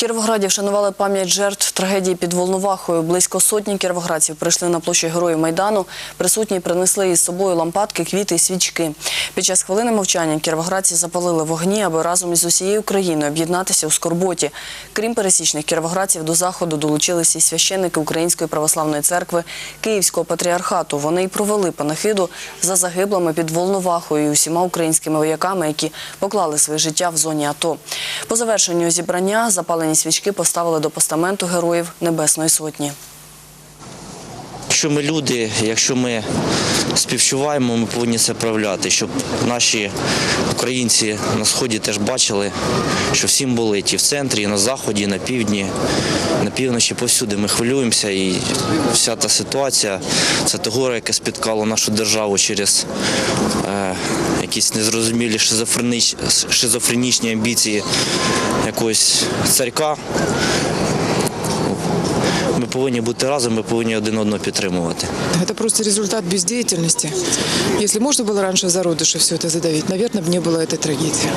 Кіровограді вшанували пам'ять жертв трагедії під Волновахою. Близько сотні кіровоградців прийшли на площу Героїв Майдану. Присутні принесли із собою лампадки, квіти і свічки. Під час хвилини мовчання кіровоградці запалили вогні, аби разом із усією країною об'єднатися у скорботі. Крім пересічних кіровоградців, до заходу долучилися і священники Української православної церкви Київського патріархату. Вони й провели панахиду за загиблими під Волновахою і усіма українськими вояками, які поклали своє життя в зоні АТО. По завершенню зібрання запалені свічки поставили до постаменту героїв Небесної Сотні. Якщо ми люди, якщо ми співчуваємо, ми повинні це проявляти, щоб наші українці на сході теж бачили, що всім болить і в центрі, і на заході, і на півдні, на півночі, повсюди ми хвилюємося. І вся та ситуація це те горе, яке спіткало нашу державу через е, якісь незрозумілі шизофренічні амбіції якогось царька Ми повинні бути разом, ми повинні один одного підтримувати. Это просто результат бездеятельности. Если можно было раньше в зародыше все это задавить, наверное, бы не было этой трагедии.